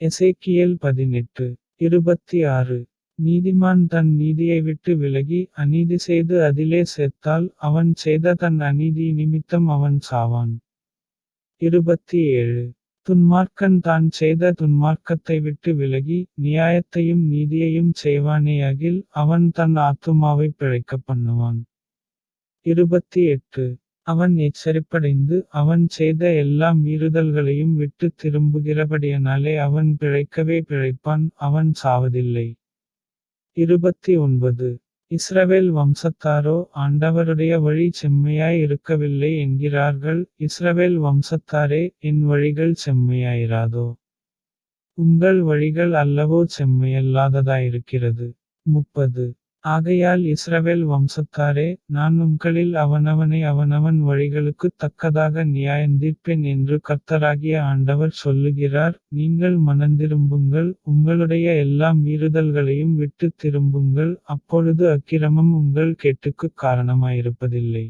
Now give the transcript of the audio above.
எசேக்கியல் பதினெட்டு இருபத்தி ஆறு நீதிமான் தன் நீதியை விட்டு விலகி அநீதி செய்து அதிலே செத்தால் அவன் செய்த தன் அநீதி நிமித்தம் அவன் சாவான். இருபத்தி ஏழு துன்மார்க்கன் தான் செய்த துன்மார்க்கத்தை விட்டு விலகி நியாயத்தையும் நீதியையும் செய்வானேயாகில் அவன் தன் ஆத்துமாவைப் பிழைக்கப் பண்ணுவான். இருபத்தி எட்டு அவன் எச்சரிப்படைந்து அவன் செய்த எல்லா மீறுதல்களையும் விட்டுத் திரும்புகிறபடியனாலே அவன் பிழைக்கவே பிழைப்பான் அவன் சாவதில்லை. இருபத்தி ஒன்பது இஸ்ரவேல் வம்சத்தாரோ ஆண்டவருடைய வழி செம்மையாய் இருக்கவில்லை என்கிறார்கள் இஸ்ரவேல் வம்சத்தாரே என் வழிகள் செம்மையாயிராதோ. உங்கள் வழிகள் அல்லவோ செம்மையல்லாததாயிருக்கிறது. முப்பது ஆகையால் இஸ்ரவேல் வம்சத்தாரே நான் உங்களில் அவனவனை அவனவன் வழிகளுக்குத் தக்கதாக நியாயந்தீர்ப்பேன் என்று கர்த்தராகிய ஆண்டவர் சொல்லுகிறார் நீங்கள் மனந்திரும்புங்கள் உங்களுடைய எல்லா மீறுதல்களையும் விட்டுத் திரும்புங்கள் அப்பொழுது அக்கிரமம் உங்கள் கெட்டுக்குக் காரணமாயிருப்பதில்லை.